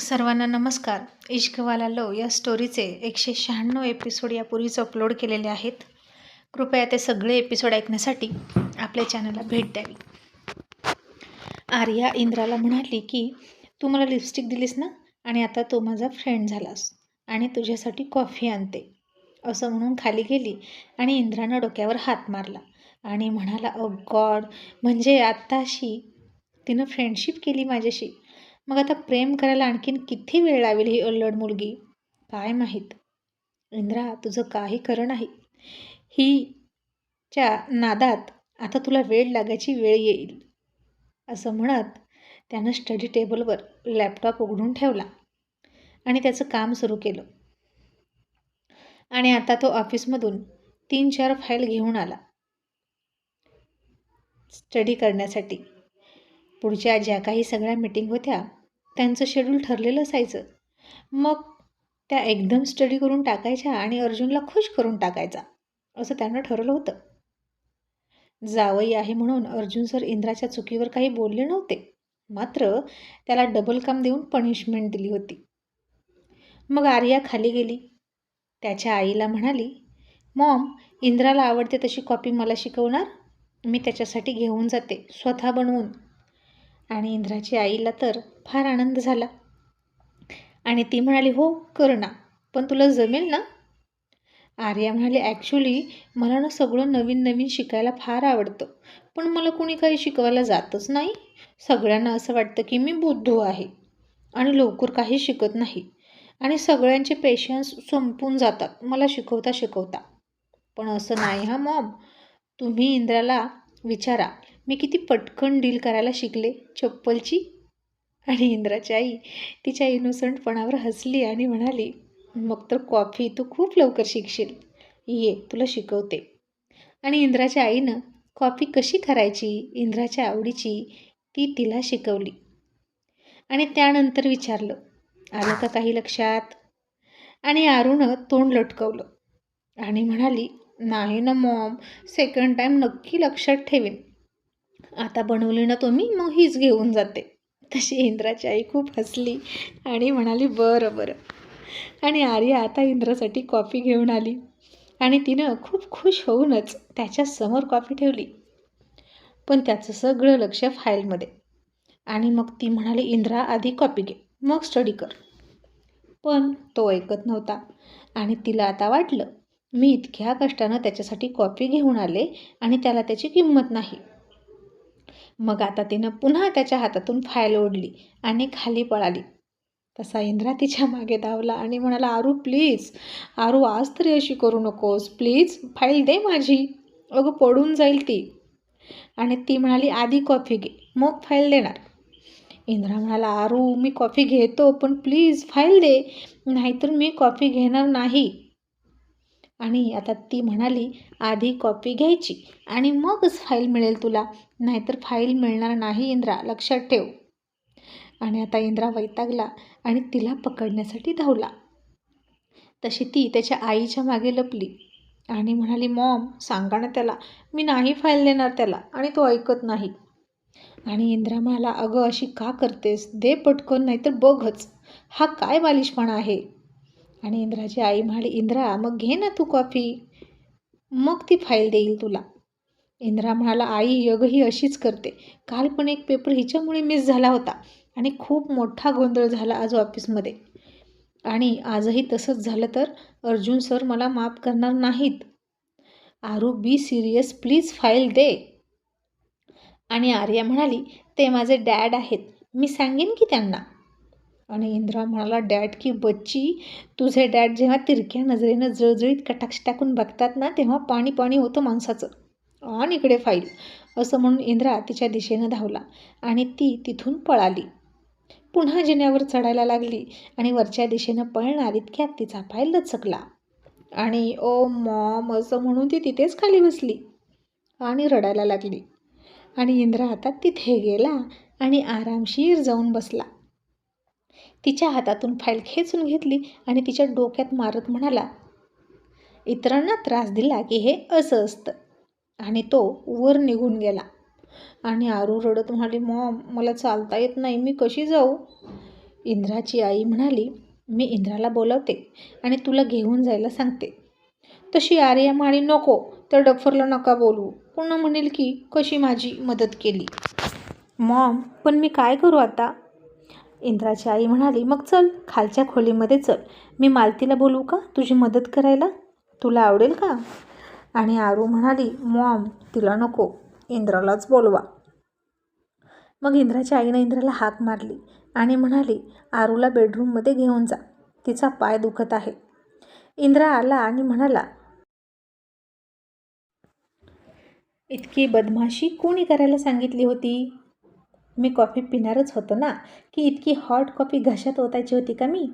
सर्वांना नमस्कार. इश्कवाला लो या स्टोरीचे एकशे शहाण्णव एपिसोड यापूर्वीच अपलोड केलेले आहेत. कृपया ते सगळे एपिसोड ऐकण्यासाठी आपल्या चॅनलला भेट द्यावी. आर्या इंद्राला म्हणाली की तू मला लिपस्टिक दिलीस ना? आणि आता तू माझा फ्रेंड झालास आणि तुझ्यासाठी कॉफी आणते. असं म्हणून खाली गेली आणि इंद्रानं डोक्यावर हात मारला आणि म्हणाला oh अ गॉड म्हणजे आत्ताशी तिनं फ्रेंडशिप केली माझ्याशी. मग आता प्रेम करायला आणखीन किती वेळ लावेल ही अल्लड मुलगी? काय माहीत? इंद्रा तुझं काही खरं नाही. ही च्या नादात आता तुला वेळ लागायची वेळ येईल. असं म्हणत त्यानं स्टडी टेबलवर लॅपटॉप उघडून ठेवला आणि त्याचं काम सुरू केलं. आणि आता तो ऑफिसमधून तीन चार फाईल घेऊन आला. स्टडी करण्यासाठी. पुढच्या ज्या काही सगळ्या मिटिंग होत्या त्यांचं शेड्यूल ठरलेलं असायचं. मग त्या एकदम स्टडी करून टाकायच्या आणि अर्जुनला खुश करून टाकायचा. असं त्यांना ठरवलं होतं. जावई आहे म्हणून अर्जुन सर इंद्राच्या चुकीवर काही बोलले नव्हते. मात्र त्याला डबल काम देऊन पनिशमेंट दिली होती. मग आर्या खाली गेली. त्याच्या आईला म्हणाली मॉम इंद्राला आवडते तशी कॉपी मला शिकवणार? मी त्याच्यासाठी घेऊन जाते स्वतः बनवून. आणि इंद्राची आईला तर फार आनंद झाला. आणि ती म्हणाली हो कर ना पण तुला जमेल ना? आर्या म्हणाली ॲक्च्युली मला ना सगळं नवीन नवीन शिकायला फार आवडतं पण मला कोणी काही शिकवायला जातच नाही. सगळ्यांना असं वाटतं की मी बुद्धू आहे आणि लवकर काही शिकत नाही आणि सगळ्यांचे पेशन्स संपून जातात मला शिकवता शिकवता पण असं नाही हा मॉम. तुम्ही इंद्राला विचारा मी किती पटकन डील करायला शिकले. चप्पलची? आणि इंद्राची आई तिच्या इनोसंटपणावर हसली आणि म्हणाली मग तर कॉफी तू खूप लवकर शिकशील. ये तुला शिकवते. आणि इंद्राच्या आईनं कॉफी कशी करायची इंद्राच्या आवडीची ती तिला शिकवली. आणि त्यानंतर विचारलं आलं का काही लक्षात? आणि आरूनं तोंड लटकवलं आणि म्हणाली नाही ना मॉम सेकंड टाईम नक्की लक्षात ठेवेन. आता बनवली ना तुम्ही मग हीच घेऊन जाते. तशी इंद्राची आई खूप हसली आणि म्हणाली बरं बरं. आणि आर्या आता इंद्रासाठी कॉफी घेऊन आली. आणि तिनं खूप खुश होऊनच त्याच्यासमोर कॉफी ठेवली. पण त्याचं सगळं लक्ष फाईलमध्ये. आणि मग ती म्हणाली इंद्रा आधी कॉपी घे मग स्टडी कर. पण तो ऐकत नव्हता. आणि तिला आता वाटलं मी इतक्या कष्टानं त्याच्यासाठी कॉफी घेऊन आले आणि त्याला त्याची किंमत नाही. मग आता तिनं पुन्हा त्याच्या हातातून फाईल ओढली आणि खाली पळाली. तसा इंद्रा तिच्यामागे धावला आणि म्हणाला आरू प्लीज. आरू आज तरी अशी करू नकोस. प्लीज फाईल दे माझी. अगं पडून जाईल ती. आणि ती म्हणाली आधी कॉफी घे. मग फाईल देणार. इंद्रा म्हणाला आरू मी कॉफी घेतो पण प्लीज फाईल दे. नाहीतर मी कॉफी घेणार नाही. आणि आता ती म्हणाली आधी कॉपी घ्यायची आणि मगच फाईल मिळेल तुला. नाहीतर फाईल मिळणार नाही इंद्रा लक्षात ठेव. आणि आता इंद्रा वैतागला आणि तिला पकडण्यासाठी धावला. तशी ती त्याच्या आईच्या मागे लपली आणि म्हणाली मॉम सांगा ना त्याला मी नाही फाईल देणार त्याला आणि तो ऐकत नाही. आणि इंद्रा म्हणाला अगं अशी का करतेस? दे पटकन नाहीतर बघच. हा काय बालिशपणा आहे? आणि इंद्राची आई म्हणाली इंद्रा मग घे ना तू कॉफी. मग ती फाईल देईल तुला. इंद्रा म्हणाला आई अगं ही अशीच करते. काल पण एक पेपर हिच्यामुळे मिस झाला होता आणि खूप मोठा गोंधळ झाला आज ऑफिसमध्ये. आणि आजही तसंच झालं तर अर्जुन सर मला माफ करणार नाहीत. Aru be serious please file दे. आणि आर्या म्हणाली ते माझे डॅड आहेत. मी सांगेन की त्यांना. आणि इंद्रा म्हणाला डॅड की बच्ची तुझे डॅड जेव्हा तिरक्या नजरेनं जळजळीत कटाक्ष टाकून बघतात ना तेव्हा पाणी पाणी होतं माणसाचं. आण इकडे फाईल असं म्हणून इंद्रा तिच्या दिशेनं धावला आणि ती तिथून पळाली. पुन्हा जिन्यावर चढायला लागली आणि वरच्या दिशेनं पळणार इतक्यात तिचा पाय लचकला. आणि ओ मॉम असं म्हणून ती तिथेच खाली बसली आणि रडायला लागली. आणि इंद्रा आता तिथे गेला आणि आरामशीर जाऊन बसला. तिच्या हातातून फाईल खेचून घेतली आणि तिच्या डोक्यात मारत म्हणाला इतरांना त्रास दिला की हे असं असतं. आणि तो वर निघून गेला. आणि आरू रडत म्हणाली मॉम मला चालता येत नाही मी कशी जाऊ? इंद्राची आई म्हणाली मी इंद्राला बोलवते आणि तुला घेऊन जायला सांगते. तशी आर्या म्हणाली नको तर डफरला नका बोलू पुन्हा म्हणेल की कशी माझी मदत केली. मॉम पण मी काय करू आता? इंद्राची आई म्हणाली मग चल खालच्या खोलीमध्ये चल. मी मालतीला बोलवू का? तुझी मदत करायला? तुला आवडेल का? आणि आरू म्हणाली मॉम तिला नको. इंद्रालाच बोलवा. मग इंद्राच्या आईनं इंद्राला हाक मारली आणि म्हणाली आरूला बेडरूममध्ये घेऊन जा. तिचा पाय दुखत आहे. इंद्रा आला आणि म्हणाला इतकी बदमाशी कोणी करायला सांगितली होती? मी कॉफी पिणारच होतो ना की इतकी हॉट कॉफी घशात ओतायची होती का मी?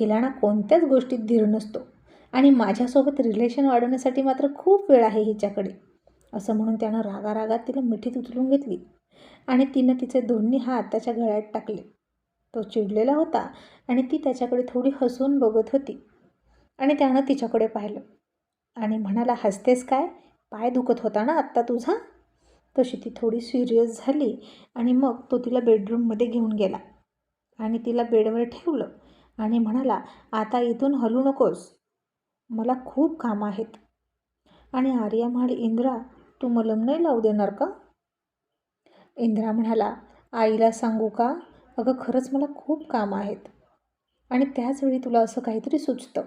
हिला ना कोणत्याच गोष्टीत धीर नसतो आणि माझ्यासोबत रिलेशन वाढवण्यासाठी मात्र खूप वेळ आहे हिच्याकडे असं म्हणून त्यानं रागा रागात तिला मिठीत उचलून घेतली आणि तिनं तिचे दोन्ही हात त्याच्या गळ्यात टाकले. तो चिडलेला होता आणि ती त्याच्याकडे थोडी हसून बघत होती आणि त्यानं तिच्याकडे पाहिलं आणि म्हणाला हसतेस काय? पाय दुखत होता ना आत्ता तुझा? तशी ती थोडी सिरियस झाली आणि मग तो तिला बेडरूममध्ये घेऊन गेला. आणि तिला बेडवर ठेवलं आणि म्हणाला आता इथून हलू नकोस. मला खूप काम आहेत. आणि आर्या म्हणाली इंद्रा तू मलम नाही लावू देणार का? इंद्रा म्हणाला आईला सांगू का? अगं खरंच मला खूप काम आहेत. आणि त्याचवेळी तुला असं काहीतरी सुचतं.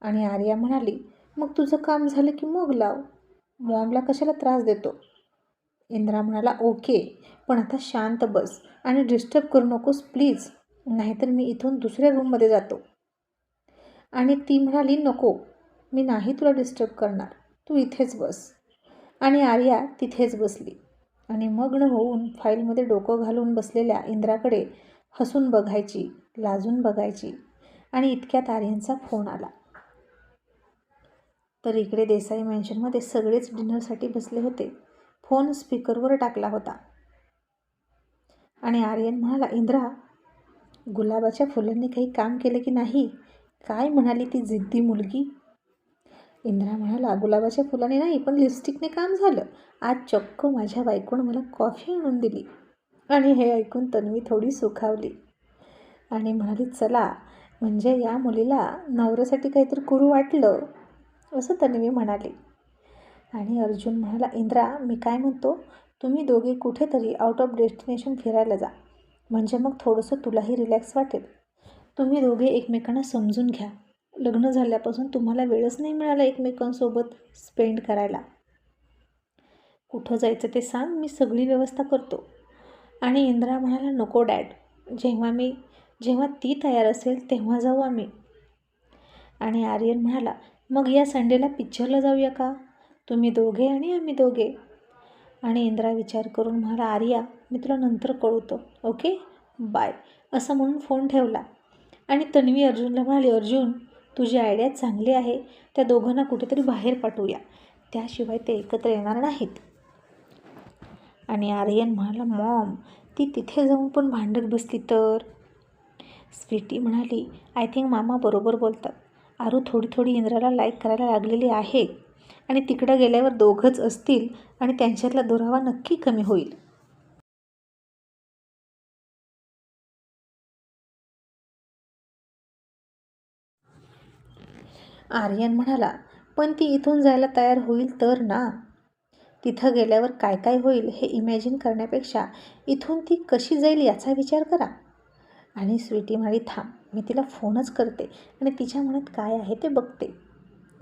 आणि आर्या म्हणाली मग तुझं काम झालं की मग लाव. मॉमला कशाला त्रास देतो? इंद्रा म्हणाला ओके पण आता शांत बस आणि डिस्टर्ब करू नकोस प्लीज नाहीतर मी इथून दुसऱ्या रूममध्ये जातो. आणि ती म्हणाली नको मी नाही तुला डिस्टर्ब करणार. तू इथेच बस. आणि आर्या तिथेच बसली. आणि मग्न होऊन फाईलमध्ये डोकं घालून बसलेल्या इंद्राकडे हसून बघायची लाजून बघायची. आणि इतक्यात आर्यांचा फोन आला. तर इकडे देसाई मेन्शनमध्ये सगळेच डिनरसाठी बसले होते. फोन स्पीकरवर टाकला होता. आणि आर्यन म्हणाला इंद्रा गुलाबाच्या फुलांनी काही काम केलं की नाही? काय म्हणाली ती जिद्दी मुलगी? इंद्रा म्हणाला गुलाबाच्या फुलाने नाही पण लिपस्टिकने काम झालं. आज चक्क माझ्या बायकोनं मला कॉफी आणून दिली आणि हे ऐकून तन्वी थोडी सुखावली. आणि म्हणाली चला म्हणजे या मुलीला नवऱ्यासाठी काहीतरी करू वाटलं. असं तन्वी म्हणाली. आणि अर्जुन म्हणाला इंद्रा मी काय म्हणतो? तुम्ही दोघे कुठेतरी आउट ऑफ डेस्टिनेशन फिरायला जा. म्हणजे मग थोडंसं तुलाही रिलॅक्स वाटेल. तुम्ही दोघे एकमेकांना समजून घ्या. लग्न झाल्यापासून तुम्हाला वेळच नाही मिळाला एकमेकांसोबत स्पेंड करायला. कुठं जायचं ते सांग मी सगळी व्यवस्था करतो. आणि इंद्रा म्हणाला नको डॅड. जेव्हा मी जेव्हा ती तयार असेल तेव्हा जाऊ आम्ही. आणि आर्यन म्हणाला मग या संडेला पिक्चरला जाऊया का? तुम्ही दोघे आणि आम्ही दोघे. आणि इंद्रा विचार करून म्हणाला आर्या मी तुला नंतर कळवतो ओके? बाय. असं म्हणून फोन ठेवला. आणि तन्वी अर्जुनला म्हणाली अर्जुन तुझी आयडिया चांगली आहे त्या दोघांना कुठेतरी बाहेर पाठवूया. त्याशिवाय ते एकत्र येणार नाहीत. आणि आर्यन म्हणाला मॉम ती तिथे जाऊन पण भांडत बसली तर? स्वीटी म्हणाली आय थिंक मामा बरोबर बोलतात. आरू थोडी थोडी इंद्राला लाईक करायला लागलेली आहे. आणि तिकडं गेल्यावर दोघंच असतील आणि त्यांच्यातला दुरावा नक्की कमी होईल. आर्यन म्हणाला पण ती इथून जायला तयार होईल तर ना? तिथं गेल्यावर काय काय होईल हे इमॅजिन करण्यापेक्षा इथून ती कशी जाईल याचा विचार करा. आणि स्वीटी म्हणाली थांब मी तिला फोनच करते आणि तिच्या मनात काय आहे ते बघते.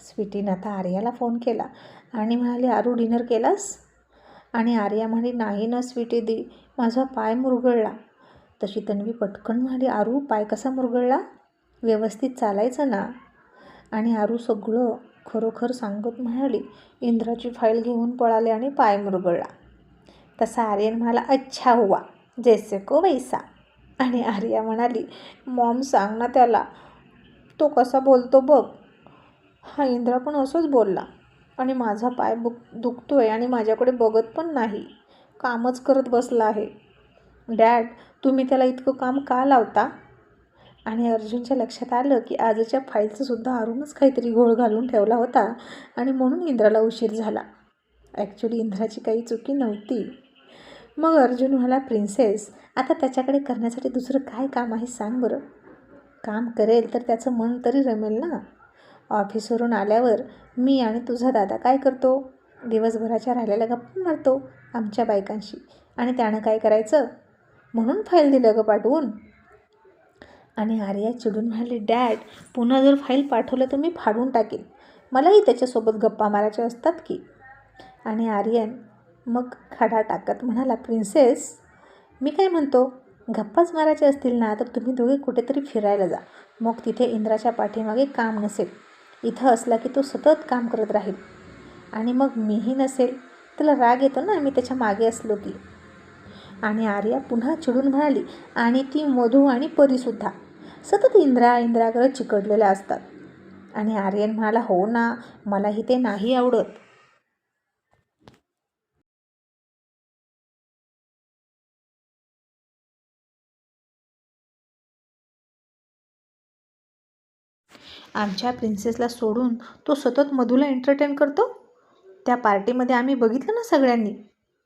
स्वीटीनं आता आर्याला फोन केला आणि म्हणाली आरू डिनर केलास? आणि आर्या म्हणे नाही ना स्वीटी दी माझा पाय मुरगळला. तशी तन्वी पटकन म्हणाली आरू पाय कसा मुरगळला? व्यवस्थित चालायचं ना? आणि आरू सगळं खरोखर सांगत म्हणाली इंद्राची फाईल घेऊन पळाले आणि पाय मुरगळला. तसा आर्यन म्हणाला अच्छा हुवा जैसे को वैसा. आणि आर्या म्हणाली मॉम सांग ना त्याला तो कसा बोलतो बघ. हा इंद्रा पण असंच बोलला. आणि माझा पाय बुक दुखतो आहे आणि माझ्याकडे बघत पण नाही. कामच करत बसला आहे. डॅड तुम्ही त्याला इतकं काम का लावता? आणि अर्जुनच्या लक्षात आलं की आजच्या फाईलचंसुद्धा अरुणच काहीतरी घोळ घालून ठेवला होता आणि म्हणून इंद्राला उशीर झाला. ॲक्च्युली इंद्राची काही चुकी नव्हती. मग अर्जुन म्हणाला प्रिन्सेस आता त्याच्याकडे करण्यासाठी दुसरं काय काम आहे सांग बरं. काम करेल तर त्याचं मन तरी रमेल ना. ऑफिसवरून आल्यावर मी आणि तुझा दादा काय करतो? दिवसभराच्या राहिलेल्या गप्पा मारतो आमच्या बायकांशी. आणि त्यानं काय करायचं? म्हणून फाईल दिलं ग पाठवून. आणि आर्या चिडून म्हणाली डॅड पुन्हा जर फाईल पाठवलं तर मी फाडून टाकेन. मलाही त्याच्यासोबत गप्पा मारायच्या असतात की? आणि आर्यन मग खडा टाकत म्हणाला प्रिन्सेस मी काय म्हणतो? गप्पाच मारायचे असतील ना तर तुम्ही दोघे कुठेतरी फिरायला जा. मग तिथे इंद्राच्या पाठीमागे काम नसेल. इथं असला की तो सतत काम करत राहील. आणि मग मीही नसेल त्याला राग येतो ना मी त्याच्यामागे असलो की. आणि आर्या पुन्हा चिडून म्हणाली आणि ती मधू आणि परीसुद्धा सतत इंद्रा इंद्राकडे चिकटलेल्या असतात. आणि आर्यन म्हणाला हो ना मलाही ते नाही आवडत. आमच्या प्रिन्सेसला सोडून तो सतत मधूला एंटरटेन करतो? त्या पार्टीमध्ये आम्ही बघितलं ना सगळ्यांनी.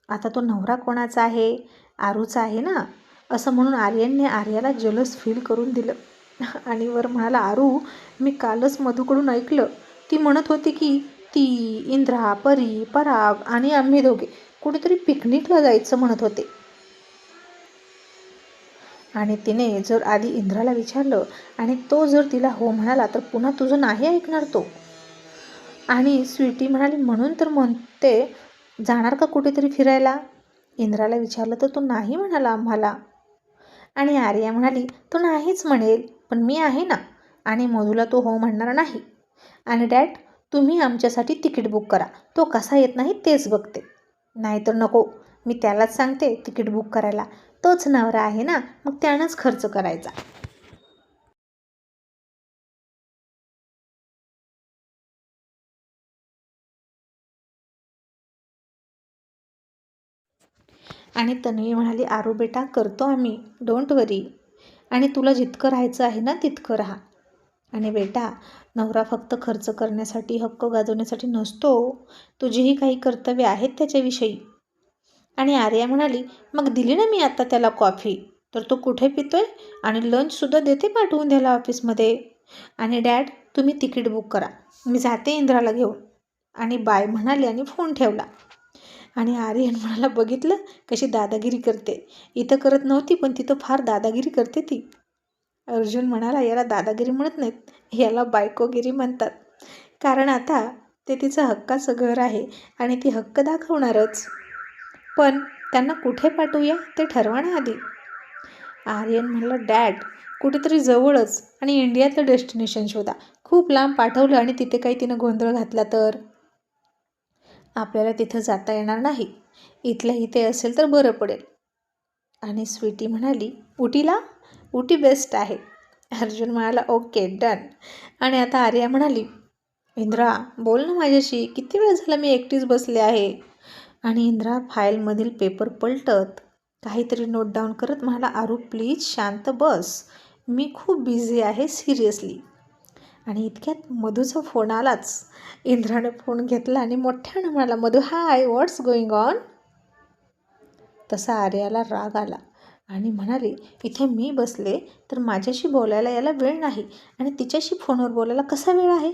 आता तो नवरा कोणाचा आहे? आरूचा आहे ना? असं म्हणून आर्यनने आर्याला जलस फील करून दिलं. आणि वर म्हणाला आरू मी कालच मधूकडून ऐकलं. ती म्हणत होती की ती इंद्रा परी पराग आणि आम्ही दोघे कुठेतरी पिकनिकला जायचं म्हणत होते. आणि तिने जर आधी इंद्राला विचारलं आणि तो जर तिला हो म्हणाला तर पुन्हा तुझं नाही ऐकणार तो? आणि स्वीटी म्हणाली म्हणून तर म्हणते जाणार का कुठेतरी फिरायला? इंद्राला विचारलं तर तो नाही म्हणाला आम्हाला? आणि आर्या म्हणाली तो नाहीच म्हणेल पण मी आहे ना आणि मधूला तो हो म्हणणार नाही. आणि डॅड तुम्ही आमच्यासाठी तिकीट बुक करा तो कसा येत नाही तेच बघते. नाहीतर नको मी त्यालाच सांगते तिकीट बुक करायला. तोच नवरा आहे ना मग त्यानंच खर्च करायचा. आणि तन्वी म्हणाली आरू बेटा करतो आम्ही. डोंट वरी आणि तुला जितकं राहायचं आहे ना तितकं राहा. आणि बेटा नवरा फक्त खर्च करण्यासाठी हक्क गाजवण्यासाठी नसतो. तुझीही काही कर्तव्य आहेत त्याच्याविषयी. आणि आर्या म्हणाली मग दिली ना मी आता त्याला कॉफी? तर तो कुठे पितोय? आणि लंचसुद्धा देते पाठवून द्यायला ऑफिसमध्ये? आणि डॅड तुम्ही तिकीट बुक करा. मी जाते इंद्राला घेऊन. आणि बाय म्हणाली आणि फोन ठेवला. आणि आर्यन म्हणाला बघितलं कशी दादागिरी करते. इथं करत नव्हती पण तिथं फार दादागिरी करते ती. अर्जुन म्हणाला याला दादागिरी म्हणत नाहीत. याला बायकोगिरी म्हणतात. कारण आता ते तिचं हक्काचं घर आहे आणि ती हक्क दाखवणारच. पण त्यांना कुठे पाठवूया ते ठरवा आधी आर्यन म्हणलं डॅड कुठेतरी जवळच आणि इंडियातलं डेस्टिनेशन शोधा. खूप लांब पाठवलं आणि तिथे काही तिनं गोंधळ घातला तर? आपल्याला तिथं जाता येणार नाही. इथल्या इथे असेल तर बरं पडेल. आणि स्वीटी म्हणाली उटीला? उटी बेस्ट आहे. अर्जुन म्हणाला ओके डन. आणि आता आर्या म्हणाली इंद्रा बोल ना माझ्याशी. किती वेळ झाला मी एकटीच बसले आहे? आणि इंद्रा फाईलमधील पेपर पलटत काहीतरी नोट डाऊन करत म्हणाला आरू प्लीज शांत बस. मी खूप बिझी आहे सिरियसली. आणि इतक्यात मधूचा फोन आलाच. इंद्राने फोन घेतला आणि मोठ्यानं म्हणाला Madhu hi what's going on तसा आर्याला राग आला आणि म्हणाले इथे मी बसले तर माझ्याशी बोलायला याला वेळ नाही आणि तिच्याशी फोनवर बोलायला कसा वेळ आहे?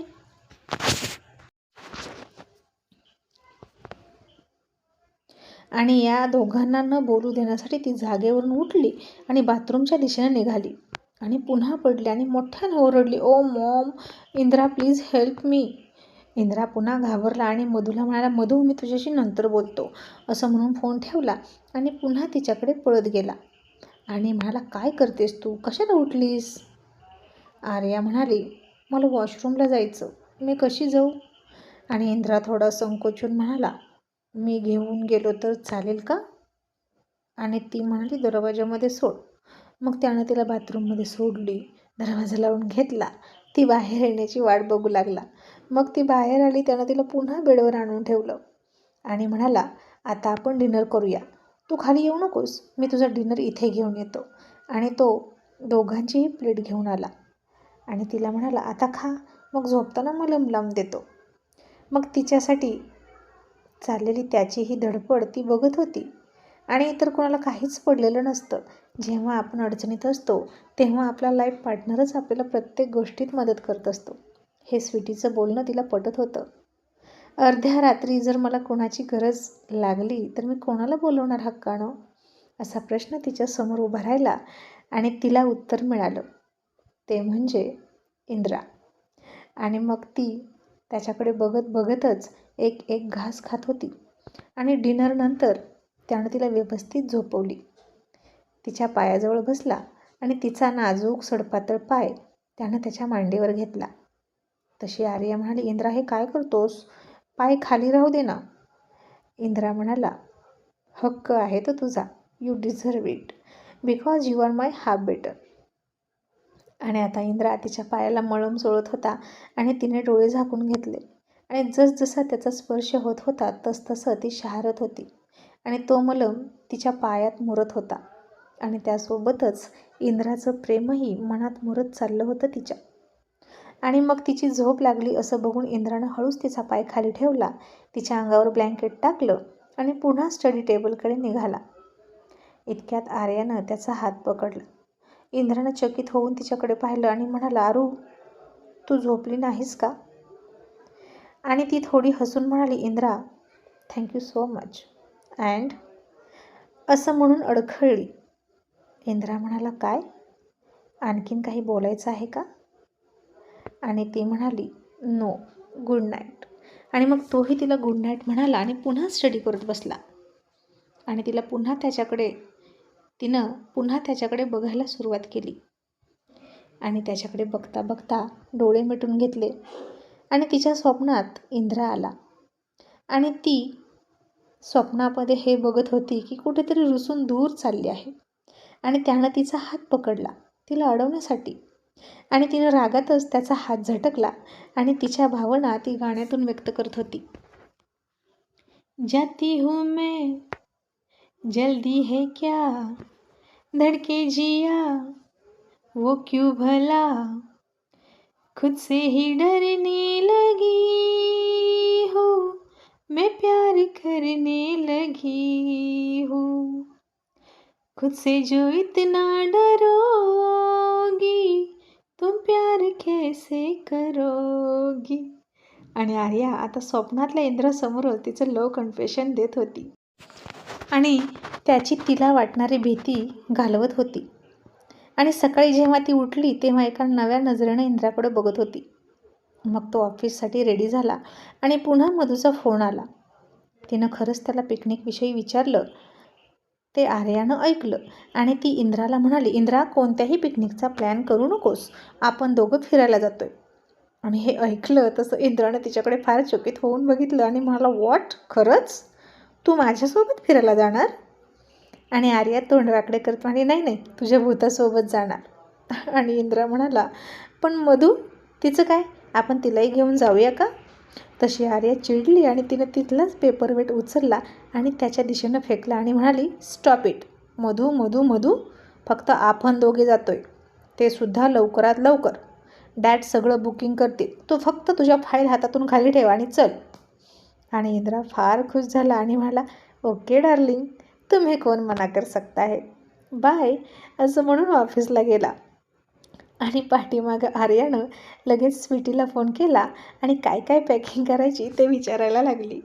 आणि या दोघांना न बोलू देण्यासाठी ती जागेवरून उठली आणि बाथरूमच्या दिशेने निघाली. आणि पुन्हा पडली आणि मोठ्यानं ओरडली ओ mom Indra please help me. Indra पुन्हा घाबरला आणि मधूला म्हणाला मधू मी तुझ्याशी नंतर बोलतो. असं म्हणून फोन ठेवला आणि पुन्हा तिच्याकडे पळत गेला. आणि म्हणाला काय करतेस तू? कशाला उठलीस? आर्या म्हणाली मला वॉशरूमला जायचं. मी कशी जाऊ? आणि इंद्रा थोडा संकोचून म्हणाला मी घेऊन गेलो तर चालेल का? आणि ती म्हणाली दरवाजामध्ये सोड. मग त्यानं तिला बाथरूममध्ये सोडली दरवाजा लावून घेतला ती बाहेर येण्याची वाट बघू लागला. मग ती बाहेर आली त्यानं तिला पुन्हा बेडवर आणून ठेवलं आणि म्हणाला आता आपण डिनर करूया. तू खाली येऊ नकोस. मी तुझा डिनर इथे घेऊन येतो. आणि तो दोघांचीही प्लेट घेऊन आला. आणि तिला म्हणाला आता खा. मग झोपताना मलम लावून देतो. मग तिच्यासाठी चाललेली त्याची ही धडपड ती बघत होती. आणि इतर कोणाला काहीच पडलेलं नसतं. जेव्हा आपण अडचणीत असतो तेव्हा आपला लाईफ पार्टनरच आपल्याला प्रत्येक गोष्टीत मदत करत असतो. हे स्वीटीचं बोलणं तिला पटत होतं. अर्ध्या रात्री जर मला कोणाची गरज लागली तर मी कोणाला बोलवणार हक्कानं असा प्रश्न तिच्यासमोर उभा राहिला आणि तिला उत्तर मिळालं. ते म्हणजे इंद्रा. आणि मग ती त्याच्याकडे बघत बघतच एक एक घास खात होती आणि डिनरनंतर त्यानं तिला व्यवस्थित झोपवली. तिच्या पायाजवळ बसला आणि तिचा नाजूक सडपातळ पाय त्यानं त्याच्या मांडीवर घेतला. तशी आर्या म्हणाली इंद्रा हे काय करतोस? पाय खाली राहू दे ना. इंद्रा म्हणाला हक्क आहे तो तुझा. You deserve it because you are my half better आणि आता इंद्रा तिच्या पायाला मळम चोळत होता आणि तिने डोळे झाकून घेतले. आणि जसजसा त्याचा स्पर्श होत होता तसतसं ती शहारत होती आणि तो मलम तिच्या पायात मुरत होता आणि त्यासोबतच इंद्राचं प्रेमही मनात मुरत चाललं होतं तिच्या. आणि मग तिची झोप लागली असं बघून इंद्रानं हळूच तिचा पाय खाली ठेवला तिच्या अंगावर ब्लँकेट टाकलं आणि पुन्हा स्टडी टेबलकडे निघाला. इतक्यात आर्यानं त्याचा हात पकडला. इंद्रानं चकित होऊन तिच्याकडे पाहिलं आणि म्हणाला आरू तू झोपली नाहीस का? आणि ती थोडी हसून म्हणाली Indra thank you so much and असं म्हणून अडखळली. इंद्रा म्हणाला काय? आणखीन काही बोलायचं आहे का? आणि ती म्हणाली नो गुड नाईट आणि मग तोही तिला गुड नाईट म्हणाला आणि पुन्हा स्टडी करत बसला. आणि तिला पुन्हा त्याच्याकडे तिनं पुन्हा त्याच्याकडे बघायला सुरुवात केली. आणि त्याच्याकडे बघता बघता डोळे मिटून घेतले. आणि तिच्या स्वप्नात इंद्रा आला. आणि ती स्वप्नामध्ये हे बघत होती की कुठेतरी रुसून दूर चालली आहे. आणि त्यानं तिचा हात पकडला तिला अडवण्यासाठी. आणि तिनं रागातच त्याचा हात झटकला आणि तिच्या भावना ती गाण्यातून व्यक्त करत होती. जाती हूँ मैं जल्दी है क्या? धड़के जिया वो क्यों भला? खुद से ही डरने लगी हूँ मैं प्यार करने लगी हूँ। खुद से जो इतना डरोगी तुम प्यार कैसे करोगी? आणि आर्या आता स्वप्नातल्या इंद्रासमोर तिचं लव कन्फेशन देत होती. आणि त्याची तिला वाटणारी भीती घालवत होती. आणि सकाळी जेव्हा ती उठली तेव्हा एका नव्या नजरेनं इंद्राकडे बघत होती. मग तो ऑफिससाठी रेडी झाला आणि पुन्हा मधूचा फोन आला. तिनं खरंच त्याला पिकनिकविषयी विचारलं. ते आर्यानं ऐकलं आणि ती इंद्राला म्हणाली इंद्रा कोणत्याही पिकनिकचा प्लॅन करू नकोस. आपण दोघं फिरायला जातोय. आणि हे ऐकलं तसं इंद्रानं तिच्याकडे फार चकित होऊन बघितलं आणि म्हणाला वॉट खरंच? तू माझ्यासोबत फिरायला जाणार? आणि आर्या तोंडवाकडे करत म्हणे नाही नाही तुझ्या भूतासोबत जाणार. आणि इंद्रा म्हणाला पण मधू तिचं काय? आपण तिलाही घेऊन जाऊया का? तशी आर्या चिडली आणि तिनं तिथलाच पेपरवेट उचलला आणि त्याच्या दिशेनं फेकला आणि म्हणाली स्टॉप इट मधू मधू मधू फक्त आपण दोघे जातोय. ते सुद्धा लवकरात लवकर. डॅड सगळं बुकिंग करतील. तू फक्त तुझ्या फाईल हातातून खाली ठेवा आणि चल. आणि इंद्रा फार खुश झाला आणि म्हणाला ओके डार्लिंग. तुम्ही कोण मना कर सकता है बाय असं म्हणून ऑफिसला गेला. आणि पाठीमागं आर्यानं लगेच स्वीटीला फोन केला आणि काय काय पॅकिंग करायची ते विचारायला लागली.